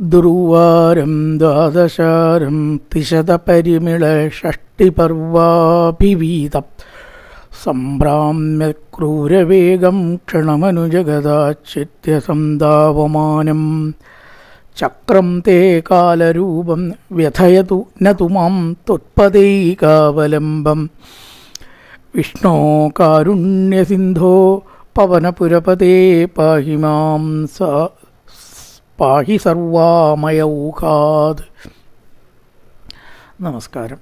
ദുർവാരം ദ്വാദശാരം തിശതപരിമിള ഷഷ്ടിപർവാഭിവീതം. സംഭ്രാമ്യ ക്രൂരവേഗം ക്ഷണമനുജഗദാച്ചിത്യസന്താപമാനം ചക്രം തേ കാലരൂപം വ്യഥയതു നതു മാം ത്വത്പദൈകാവലംബം. വിഷ്ണോ കാരുണ്യസിന്ധോ പവനപുരപതേ പാഹിമാം സ പാഹി സർവാമയൗഖാത് നമസ്കാരം.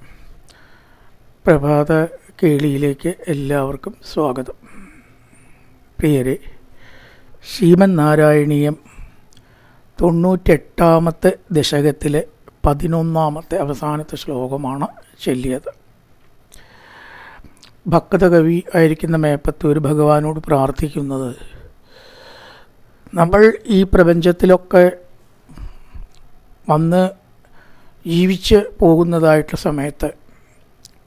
പ്രഭാത കേളിയിലേക്ക് എല്ലാവർക്കും സ്വാഗതം. പ്രിയരെ ശ്രീമൻ നാരായണീയം തൊണ്ണൂറ്റെട്ടാമത്തെ ദശകത്തിലെ പതിനൊന്നാമത്തെ അവസാനത്തെ ശ്ലോകമാണ് ചൊല്ലിയത്. ഭക്തകവി ആയിരിക്കുന്ന മേപ്പത്തൂർ ഭഗവാനോട് പ്രാർത്ഥിക്കുന്നത് നമ്മൾ ഈ പ്രപഞ്ചത്തിലൊക്കെ വന്ന് ജീവിച്ച് പോകുന്നതായിട്ടുള്ള സമയത്ത്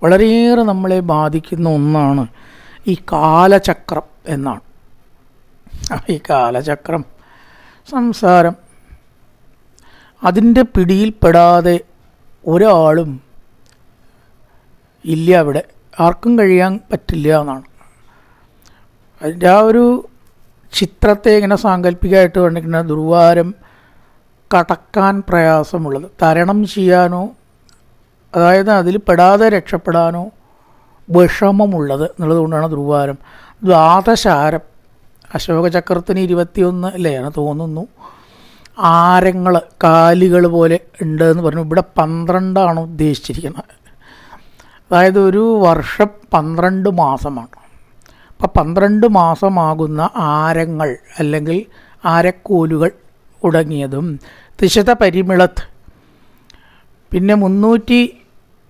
വളരെയേറെ നമ്മളെ ബാധിക്കുന്ന ഒന്നാണ് ഈ കാലചക്രം എന്നാണ്. ഈ കാലചക്രം സംസാരം അതിന്റെ പിടിയിൽപ്പെടാതെ ഒരാളും ഇല്ല അവിടെ. ആർക്കും കഴിയാൻ പറ്റില്ല എന്നാണ്. അതിന്റെ ആ ഒരു ചിത്രത്തെ ഇങ്ങനെ സാങ്കല്പികമായിട്ട് കണ്ടിരിക്കുന്ന ദുർവാരം കടക്കാൻ പ്രയാസമുള്ളത്. തരണം ചെയ്യാനോ അതായത് അതിൽ പെടാതെ രക്ഷപ്പെടാനോ വിഷമമുള്ളത് എന്നുള്ളത് കൊണ്ടാണ് ദുർവാരം. ദ്വാദശാരം. അശോകചക്രത്തിന് ഇരുപത്തിയൊന്ന് അല്ലേയാണ് തോന്നുന്നു. ആരങ്ങൾ കാലുകൾ പോലെ ഉണ്ട് എന്ന് പറഞ്ഞു. ഇവിടെ പന്ത്രണ്ടാണ് ഉദ്ദേശിച്ചിരിക്കുന്നത്. അതായത് ഒരു വർഷം പന്ത്രണ്ട് മാസമാണ്. അപ്പം പന്ത്രണ്ട് മാസമാകുന്ന ആരങ്ങൾ അല്ലെങ്കിൽ ആരക്കോലുകൾ ഉടങ്ങിയതും തിശത പരിമിളത്ത്. പിന്നെ മുന്നൂറ്റി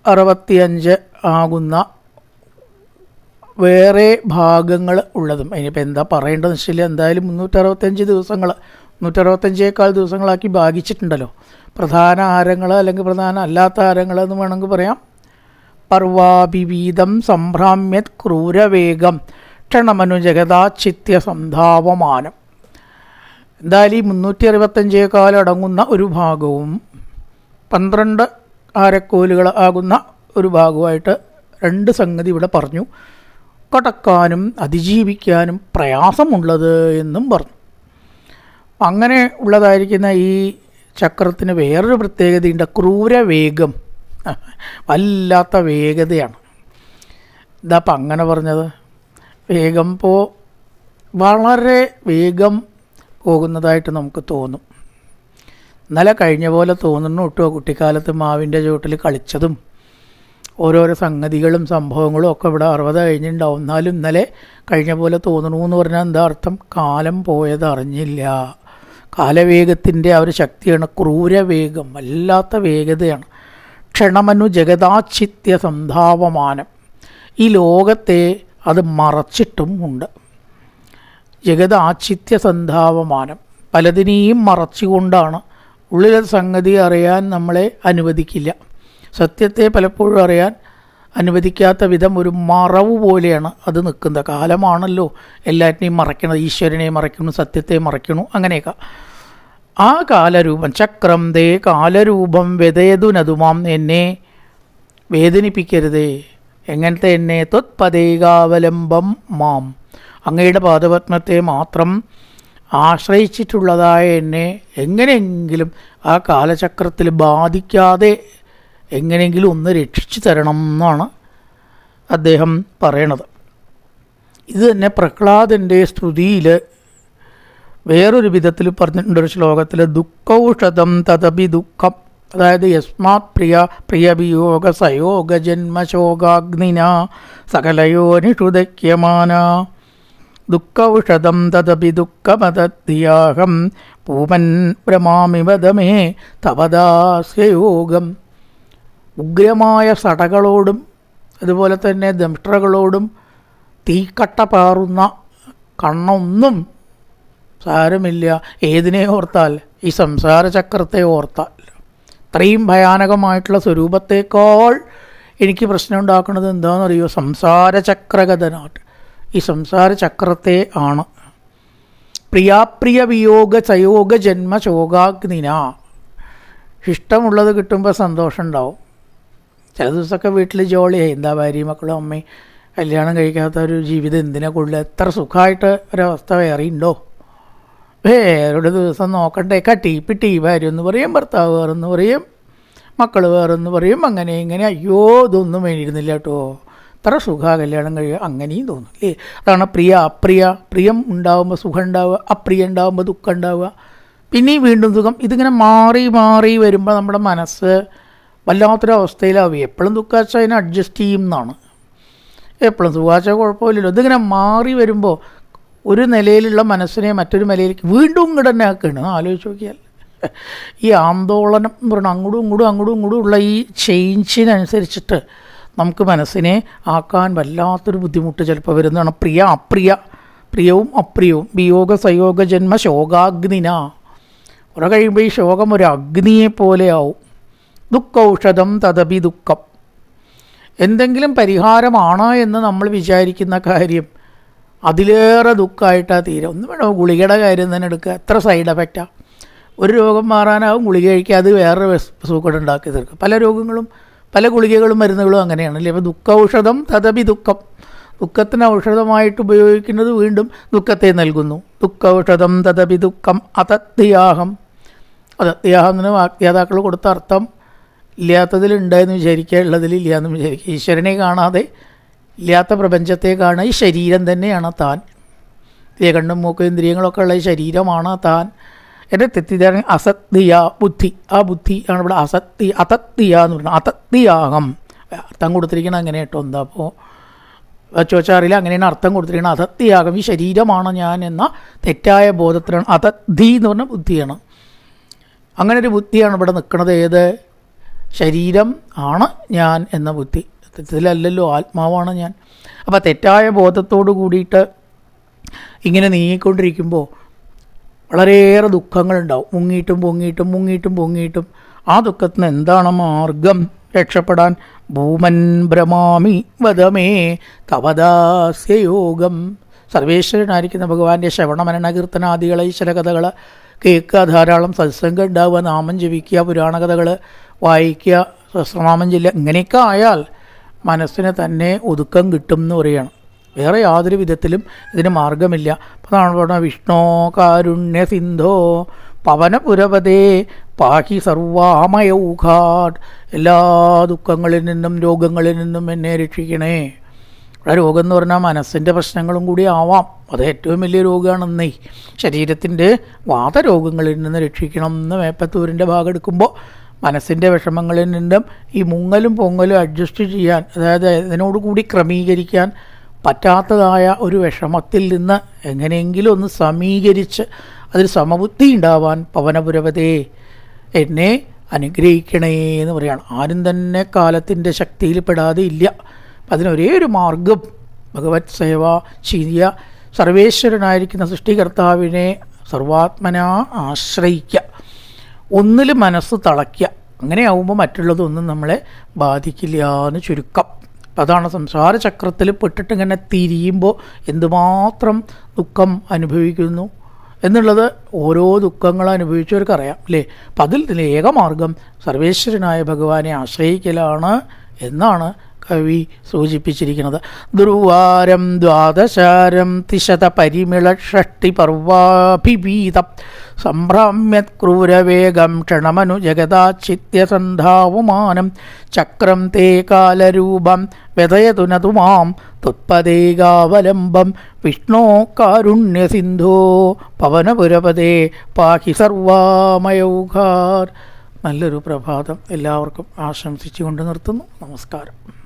അറുപത്തിയഞ്ച് ആകുന്ന വേറെ ഭാഗങ്ങൾ ഉള്ളതും. അതിനിപ്പോൾ എന്താ പറയേണ്ടതെന്ന് വെച്ചാൽ എന്തായാലും മുന്നൂറ്ററുപത്തഞ്ച് ദിവസങ്ങൾ നൂറ്ററുപത്തഞ്ചേക്കാൾ ദിവസങ്ങളാക്കി ഭാഗിച്ചിട്ടുണ്ടല്ലോ. പ്രധാന ആരങ്ങൾ അല്ലെങ്കിൽ പ്രധാന അല്ലാത്ത ആരങ്ങൾ എന്ന് വേണമെങ്കിൽ പറയാം. പർവാഭിവീതം സംഭ്രാമ്യത് ക്രൂരവേഗം. ക്ഷണമനു ജഗതാചിത്യ സന്ധാവമാനം എന്തായാലും ഈ മുന്നൂറ്റി അറുപത്തഞ്ചേ കാലടങ്ങുന്ന ഒരു ഭാഗവും പന്ത്രണ്ട് ആരക്കോലുകൾ ആകുന്ന ഒരു ഭാഗമായിട്ട് രണ്ട് സംഗതി ഇവിടെ പറഞ്ഞു. കടക്കാനും അതിജീവിക്കാനും പ്രയാസമുള്ളത് എന്നും പറഞ്ഞു. അങ്ങനെ ഉള്ളതായിരിക്കുന്ന ഈ ചക്രത്തിന് വേറൊരു പ്രത്യേകതയുണ്ട്. ക്രൂരവേഗം. വല്ലാത്ത വേഗതയാണ്. ഇതാ അപ്പം അങ്ങനെ പറഞ്ഞത്. വേഗം പോ. വളരെ വേഗം പോകുന്നതായിട്ട് നമുക്ക് തോന്നും. ഇന്നലെ കഴിഞ്ഞ പോലെ തോന്നുന്നു കേട്ടോ കുട്ടിക്കാലത്ത് മാവിന്റെ ചുവട്ടിൽ കളിച്ചതും. ഓരോരോ സംഗതികളും സംഭവങ്ങളും ഒക്കെ ഇവിടെ അറുപത് കഴിഞ്ഞിട്ടുണ്ടാവും. എന്നാലും ഇന്നലെ കഴിഞ്ഞ പോലെ തോന്നണു എന്ന് പറഞ്ഞാൽ എന്താ അർത്ഥം? കാലം പോയത് അറിഞ്ഞില്ല. കാലവേഗത്തിന്റെ ആ ഒരു ശക്തിയാണ് ക്രൂരവേഗം. വല്ലാത്ത വേഗതയാണ്. ക്ഷണമനു ജഗതാചിത്യ സന്ധാവമാനം ഈ ലോകത്തെ അത് മറച്ചിട്ടും ഉണ്ട്. ജഗത് സന്ധാവമാനം പലതിനെയും മറച്ചുകൊണ്ടാണ്. ഉള്ളിലെ സംഗതി അറിയാൻ നമ്മളെ അനുവദിക്കില്ല. സത്യത്തെ പലപ്പോഴും അറിയാൻ അനുവദിക്കാത്ത വിധം ഒരു മറവ് പോലെയാണ് അത് നിൽക്കുന്നത്. കാലമാണല്ലോ എല്ലാറ്റിനെയും മറയ്ക്കണത്. ഈശ്വരനെ മറയ്ക്കണു സത്യത്തെ മറയ്ക്കണു അങ്ങനെയൊക്കെ. ആ കാലരൂപം ചക്രം ദേ കാലരൂപം വെതയതുനതുമാം. എന്നെ വേദനിപ്പിക്കരുതേ. എങ്ങനത്തെ എന്നെ ത്വത്പദേകാവലംബം മാം? അങ്ങയുടെ പാദപത്മത്തെ മാത്രം ആശ്രയിച്ചിട്ടുള്ളതായ എന്നെ എങ്ങനെയെങ്കിലും ആ കാലചക്രത്തിൽ ബാധിക്കാതെ എങ്ങനെയെങ്കിലും ഒന്ന് രക്ഷിച്ചു തരണം എന്നാണ് അദ്ദേഹം പറയണത്. ഇത് തന്നെ പ്രഹ്ലാദന്റെ സ്തുതിയിൽ വേറൊരു വിധത്തിൽ പറഞ്ഞിട്ടുണ്ട് ഒരു ശ്ലോകത്തിൽ ദുഃഖൌഷധം തഥപി ദുഃഖം. അതായത് യസ്മാത് പ്രിയ പ്രിയവിയോഗ സയോഗ ജന്മശോകാഗ്നിന സകലയോനിഷുദയ്യമാന ദുഃഖൌഷധം തദപി ദുഃഖമതദ്ധിയാഹം പൂമൻ ഭ്രമാമിവദമേ തപദാസ്യയോഗം. ഉഗ്രമായ സടകളോടും അതുപോലെ തന്നെ ദംഷ്ട്രകളോടും തീക്കട്ട പാറുന്ന കണ്ണൊന്നും സാരമില്ല. ഏതിനെ ഓർത്താൽ? ഈ സംസാര ചക്രത്തെ ഓർത്താൽ. ഇത്രയും ഭയാനകമായിട്ടുള്ള സ്വരൂപത്തേക്കാൾ എനിക്ക് പ്രശ്നം ഉണ്ടാക്കുന്നത് എന്താണെന്നറിയോ? സംസാര ചക്രഗതനാട്ട് ഈ സംസാര ചക്രത്തെ ആണ്. പ്രിയാപ്രിയ വിയോഗ ചയോഗ ജന്മ ശോകാഗ്നിന. ഇഷ്ടമുള്ളത് കിട്ടുമ്പോൾ സന്തോഷം ഉണ്ടാവും. ചില ദിവസമൊക്കെ വീട്ടിൽ ജോളിയായി. എന്താ ഭാര്യയും മക്കളും അമ്മയും കല്യാണം കഴിക്കാത്ത ഒരു ജീവിതം എന്തിനെ കൊള്ളുക എത്ര സുഖമായിട്ട് ഒരവസ്ഥ വേറെ ഉണ്ടോ വേറൊരു ദിവസം നോക്കട്ടെ കട്ടി പിട്ടി ഭാര്യ എന്ന് പറയും ഭർത്താവ് വേറെന്ന് പറയും മക്കൾ വേറെന്ന് പറയും അങ്ങനെ ഇങ്ങനെ. അയ്യോ ഇതൊന്നും വേണ്ടിയിരുന്നില്ല കേട്ടോ. ഇത്ര സുഖ കല്യാണം കഴിയുക അങ്ങനെയും തോന്നും അല്ലേ അതാണ് പ്രിയ അപ്രിയ. പ്രിയം ഉണ്ടാകുമ്പോൾ സുഖം ഉണ്ടാവുക അപ്രിയ ഉണ്ടാകുമ്പോൾ ദുഃഖം ഉണ്ടാവുക. പിന്നെയും വീണ്ടും സുഖം. ഇതിങ്ങനെ മാറി മാറി വരുമ്പോൾ നമ്മുടെ മനസ്സ് വല്ലാത്തൊരു അവസ്ഥയിലാവും എപ്പോഴും ദുഃഖാച്ച അതിനെ അഡ്ജസ്റ്റ് ചെയ്യും എന്നാണ്. എപ്പോഴും സുഖാച്ച കുഴപ്പമില്ലല്ലോ. ഇതിങ്ങനെ മാറി വരുമ്പോൾ ഒരു നിലയിലുള്ള മനസ്സിനെ മറ്റൊരു നിലയിലേക്ക് വീണ്ടും ഇങ്ങോട്ട് തന്നെ ആക്കുകയാണ് ആലോചിച്ച് നോക്കിയാൽ. ഈ ആന്തോളനം എന്ന് പറയുന്നത് അങ്ങോട്ടും ഇങ്ങോട്ടും അങ്ങോട്ടും ഇങ്ങോട്ടും ഉള്ള ഈ ചേഞ്ചിനനുസരിച്ചിട്ട് നമുക്ക് മനസ്സിനെ ആക്കാൻ വല്ലാത്തൊരു ബുദ്ധിമുട്ട് ചിലപ്പോൾ വരുന്നതാണ്. പ്രിയ അപ്രിയ. പ്രിയവും അപ്രിയവും. വിയോഗ സയോഗ ജന്മ ശോകാഗ്നിന. കുറെ കഴിയുമ്പോൾ ഈ ശോകം ഒരു അഗ്നിയെ പോലെ ആവും. ദുഃഖൌഷധം തദപി ദുഃഖം. എന്തെങ്കിലും പരിഹാരമാണ് എന്ന് നമ്മൾ വിചാരിക്കുന്ന കാര്യം അതിലേറെ ദുഃഖമായിട്ടാണ് തീരെ. ഒന്നും വേണം ഗുളികയുടെ കാര്യം തന്നെ എടുക്കുക. എത്ര സൈഡ് എഫക്റ്റാണ് ഒരു രോഗം മാറാനാവും ഗുളിക കഴിക്കുക അത് വേറെ സൂക്കട് ഉണ്ടാക്കി തീർക്കും പല രോഗങ്ങളും പല ഗുളികകളും മരുന്നുകളും അങ്ങനെയാണ്. അല്ലേ? അപ്പോൾ ദുഃഖൌഷധം തഥപി ദുഃഖം. ദുഃഖത്തിന് ഔഷധമായിട്ട് ഉപയോഗിക്കുന്നത് വീണ്ടും ദുഃഖത്തെ നൽകുന്നു. ദുഃഖൌഷധം തഥപി ദുഃഖം അതത്യാഹം അതത്യാഹം എന്ന് വാക്യാതാക്കൾ കൊടുത്ത അർത്ഥം ഇല്ലാത്തതിലുണ്ടായെന്ന് വിചാരിക്കുക ഉള്ളതിൽ ഇല്ലയെന്ന് വിചാരിക്കുക. ഈശ്വരനെ കാണാതെ ഇല്ലാത്ത പ്രപഞ്ചത്തേക്കാണ് ഈ ശരീരം തന്നെയാണ് താൻ. കണ്ണും മൂക്കും ഇന്ദ്രിയങ്ങളൊക്കെ ഉള്ള ഈ ശരീരമാണ് താൻ. എന്റെ തെറ്റിദ്ധാരണ അസത്യ ബുദ്ധി. ആ ബുദ്ധി ആണ് ഇവിടെ അസത്യ അതത്യ എന്ന് പറയുന്നത്. അതത്യാഹം അർത്ഥം കൊടുത്തിരിക്കണം അങ്ങനെ കേട്ടോ. എന്താ അപ്പോൾ ചോച്ചാറിൽ അങ്ങനെയാണ് അർത്ഥം കൊടുത്തിരിക്കുന്നത്. അതത്യാകം ഈ ശരീരമാണ് ഞാൻ എന്ന തെറ്റായ ബോധത്തിലാണ്. അതദ്ധി എന്ന് പറഞ്ഞ ബുദ്ധിയാണ്. അങ്ങനെ ഒരു ബുദ്ധിയാണ് ഇവിടെ നിൽക്കുന്നത്. ഏത്? ശരീരം ആണ് ഞാൻ എന്ന ബുദ്ധി. തെറ്റിലല്ലല്ലോ ആത്മാവാണ് ഞാൻ. അപ്പോൾ തെറ്റായ ബോധത്തോട് കൂടിയിട്ട് ഇങ്ങനെ നീങ്ങിക്കൊണ്ടിരിക്കുമ്പോൾ വളരെയേറെ ദുഃഖങ്ങളുണ്ടാവും. മുങ്ങിയിട്ടും പൊങ്ങിയിട്ടും മുങ്ങിയിട്ടും പൊങ്ങിയിട്ടും. ആ ദുഃഖത്തിന് എന്താണ് മാർഗം? രക്ഷപ്പെടാൻ ഭൂമൻ ഭ്രമാമി വധമേ തവദാസ്യയോഗം. സർവേശ്വരനായിരിക്കുന്ന ഭഗവാന്റെ ശ്രവണമരണ കീർത്തനാദികൾ ഈശ്വര കഥകൾ കേൾക്കുക ധാരാളം സത്സംഗം ഉണ്ടാവുക നാമം ജപിക്കുക പുരാണകഥകൾ വായിക്കുക സഹസ്രനാമം ചെല്ലുക ഇങ്ങനെയൊക്കെ ആയാൽ മനസ്സിന് തന്നെ ഒതുക്കം കിട്ടും എന്ന് പറയുകയാണ് വേറെ യാതൊരു വിധത്തിലും ഇതിന് മാർഗമില്ല. അപ്പോൾ നമ്മൾ പറഞ്ഞ വിഷ്ണോ കാരുണ്യ സിന്ധോ പവനപുരപതേ പാഹി സർവാമയൗഘാട്. എല്ലാ ദുഃഖങ്ങളിൽ നിന്നും രോഗങ്ങളിൽ നിന്നും എന്നെ രക്ഷിക്കണേ. ഇവിടെ രോഗം എന്ന് പറഞ്ഞാൽ മനസ്സിന്റെ പ്രശ്നങ്ങളും കൂടി ആവാം. അത് ഏറ്റവും വലിയ രോഗമാണെന്നേ ശരീരത്തിന്റെ വാതരോഗങ്ങളിൽ നിന്ന് രക്ഷിക്കണം എന്ന് മേപ്പത്തൂരിന്റെ ഭാഗം എടുക്കുമ്പോൾ മനസ്സിന്റെ വിഷമങ്ങളിൽ നിന്നും ഈ മുങ്ങലും പൊങ്ങലും അഡ്ജസ്റ്റ് ചെയ്യാൻ അതായത് ഇതിനോടുകൂടി ക്രമീകരിക്കാൻ പറ്റാത്തതായ ഒരു വിഷമത്തിൽ നിന്ന് എങ്ങനെയെങ്കിലും ഒന്ന് സമീകരിച്ച് അതിൽ സമബുദ്ധി ഉണ്ടാവാൻ പവനപുരവതേ എന്നെ അനുഗ്രഹിക്കണേ എന്ന് പറയുകയാണ് ആരും തന്നെ കാലത്തിന്റെ ശക്തിയിൽ പെടാതെ ഇല്ല. അതിനൊരേ ഒരു മാർഗം ഭഗവത് സേവ ചെയ്യുക സർവേശ്വരനായിരിക്കുന്ന സൃഷ്ടികർത്താവിനെ സർവാത്മന ആശ്രയിക്കുക ഒന്നിൽ മനസ്സ് തളയ്ക്കുക അങ്ങനെ ആവുമ്പോൾ മറ്റുള്ളതൊന്നും നമ്മളെ ബാധിക്കില്ല എന്ന് ചുരുക്കം. അതാണ് സംസാര ചക്രത്തിൽ പെട്ടിട്ട് ഇങ്ങനെ തിരിയുമ്പോൾ എന്തുമാത്രം ദുഃഖം അനുഭവിക്കുന്നു എന്നുള്ളത് ഓരോ ദുഃഖങ്ങൾ അനുഭവിച്ചവർക്കറിയാം അല്ലേ? അപ്പം അതിൽ ഏകമാർഗം സർവേശ്വരനായ ഭഗവാനെ ആശ്രയിക്കലാണ് എന്നാണ് കവി സൂചിപ്പിച്ചിരിക്കുന്നത്. ദുർവാരം ദ്വാദശാരം തിശത പരിമിള ഷഷ്ടി പർവാഭിഭീതം സംഭ്രാമ്യത് ക്രൂരവേഗം ക്ഷണമനു ജഗതാച്ചിത്യസന്ധാവുമാനം ചക്രം തേ കാലരൂപം വ്യതയതു നതു മാം തുത്പദേകാവലംബം വിഷ്ണോ കാരുണ്യസിന്ധോ പവനപുരപദേ പാഹി സർവാമയൗഘാർ. നല്ലൊരു പ്രഭാതം. എല്ലാവർക്കും ആശംസിച്ചുകൊണ്ട് നിർത്തുന്നു. നമസ്കാരം.